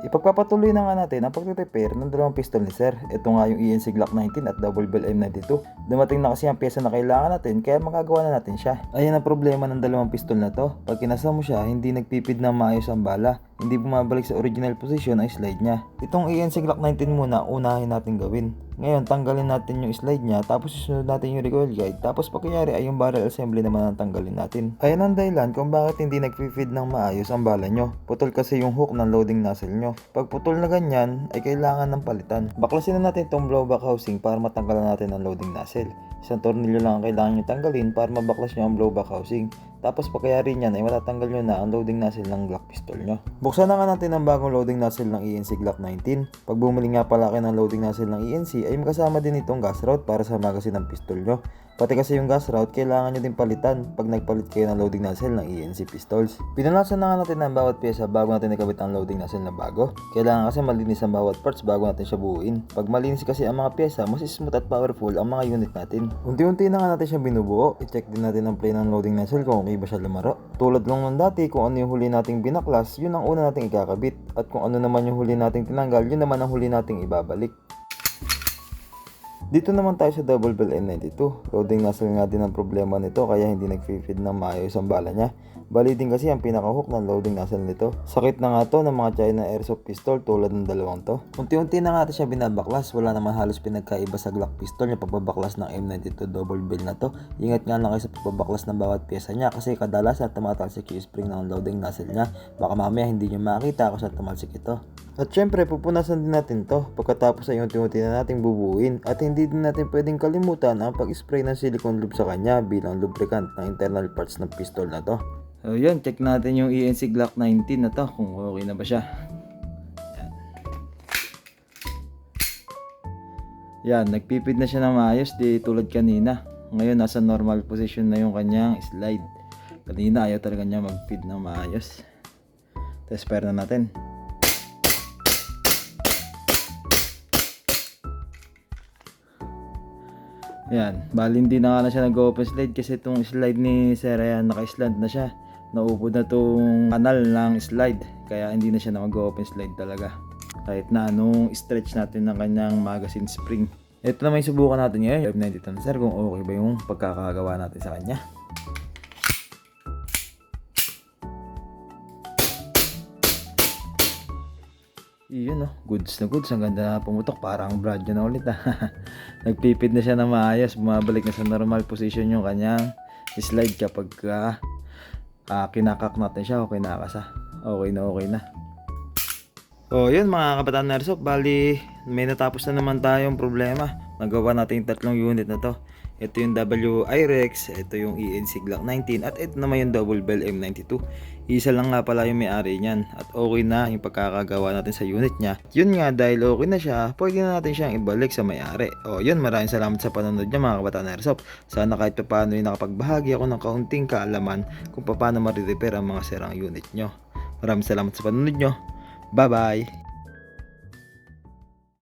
Ipagpapatuloy na nga natin ang pagre-repair ng dalawang pistol ni Sir. Ito nga yung ENC Glock 19 at Double Bell M92. Dumating na kasi ang pyesa na kailangan natin kaya magagawa na natin siya. Ayan ang problema ng dalawang pistol na to. Pag kinasa mo siya, hindi nagpipid ng maayos ang bala. Hindi bumabalik sa original position ang slide niya. Itong ENC Glock 19 muna, unahin natin gawin. Ngayon, tanggalin natin yung slide niya, tapos susunod natin yung recoil guide, tapos pagkayari ay yung barrel assembly naman ang tanggalin natin. Ayan ang dahilan kung bakit hindi nag-feed ng maayos ang bala nyo. Putol kasi yung hook ng loading nozzle nyo. Pag putol na ganyan, ay kailangan ng palitan. Baklasin na natin itong blowback housing para matanggalan natin ang loading nozzle. Isang tornilyo lang ang kailangan nyo tanggalin para mabaklas nyo ang blowback housing. Tapos pagkayari niyan ay matatanggal nyo na ang loading nozzle ng Glock pistol nyo. Buksan na nga natin ang bagong loading nozzle ng ENC Glock 19. Pag bumili nga pala kayo ng loading nozzle ng ENC ay makasama din itong gas route para sa magazine ng pistol nyo. Pati kasi yung gas route, kailangan nyo din palitan pag nagpalit kayo ng loading nozzle ng ENC pistols. Pinalasan na nga natin ang bawat pyesa bago natin nakabit ang loading nozzle na bago. Kailangan kasi malinis ang bawat parts bago natin siya buuin. Pag malinis kasi ang mga pyesa, mas smooth at powerful ang mga unit natin. Unti-unti na nga natin siya binubuo. I-check din natin ang play ng loading nozzle kung okay ba siya lumaro. Tulad lang ng dati, kung ano yung huli nating binaklas, yun ang una nating ikakabit. At kung ano naman yung huli nating tinanggal, yun naman ang huli nating ibabalik. Dito naman tayo sa Double Bell M92. Loading nozzle nga din ang problema nito kaya hindi nag-feed ng maayos ang bala niya. Bali din kasi ang pinaka-hook ng loading nozzle nito. Sakit na nga to ng mga China Airsoft pistol tulad ng dalawang to. Unti-unti na nga siya binabaklas. Wala naman halos pinagkaiba sa Glock pistol yung pagbabaklas ng M92 double bell na to. Ingat nga lang kayo sa pagbabaklas ng bawat pyesa niya kasi kadalasan tumatalsik yung spring ng loading nozzle niya. Baka mamaya hindi nyo makita kung saan tumalsik ito. At syempre, pupunasan din natin to pagkatapos ay unti-unti na natin bubuin at hindi din natin pwedeng kalimutan ang pag-spray ng silicone lube sa kanya bilang lubricant ng internal parts ng pistol na to. So yun, check natin yung ENC Glock 19 na to kung okay na ba siya. Yan. Yan, nagpipid na siya na maayos di tulad kanina. Ngayon nasa normal position na yung kanyang slide. Kanina ayaw talaga niya mag-feed na maayos. Pair na natin. Yan, bali hindi na nga na siya nag-open slide kasi itong slide ni Sir ayan, naka-slant na siya. Naupod na itong kanal ng slide kaya hindi na siya na mag-open slide talaga. Kahit na anong stretch natin ng kanyang magazine spring. Ito naman yung subukan natin ngayon, yung F92 na sir, kung okay ba yung pagkakagawa natin sa kanya. Iyon oh, goods na goods. Ang ganda na pumutok. Parang brand new na ulit ah. Nagpipid na siya na maayos. Bumabalik na sa normal position yung kanyang slide kapag ah, ah, kinakak natin siya o kinakasa. Okay na okay na. Oh, yun mga kabataan na. Bali, may natapos na naman tayong problema. Nagawa natin tatlong unit na to. Ito yung WIREX, ito yung ENC Glock 19, at ito naman yung Double Bell M92. Isa lang nga pala yung may-ari niyan. At okay na yung pagkakagawa natin sa unit niya. Yun nga, dahil okay na siya, pwede na natin siyang ibalik sa may-ari. O yun, maraming salamat sa panonood niya mga kabataan airsoft. Sana kahit pa paano yung nakapagbahagi ako ng kaunting kaalaman kung paano ma-repair ang mga sirang unit nyo. Maraming salamat sa panonood nyo. Bye-bye!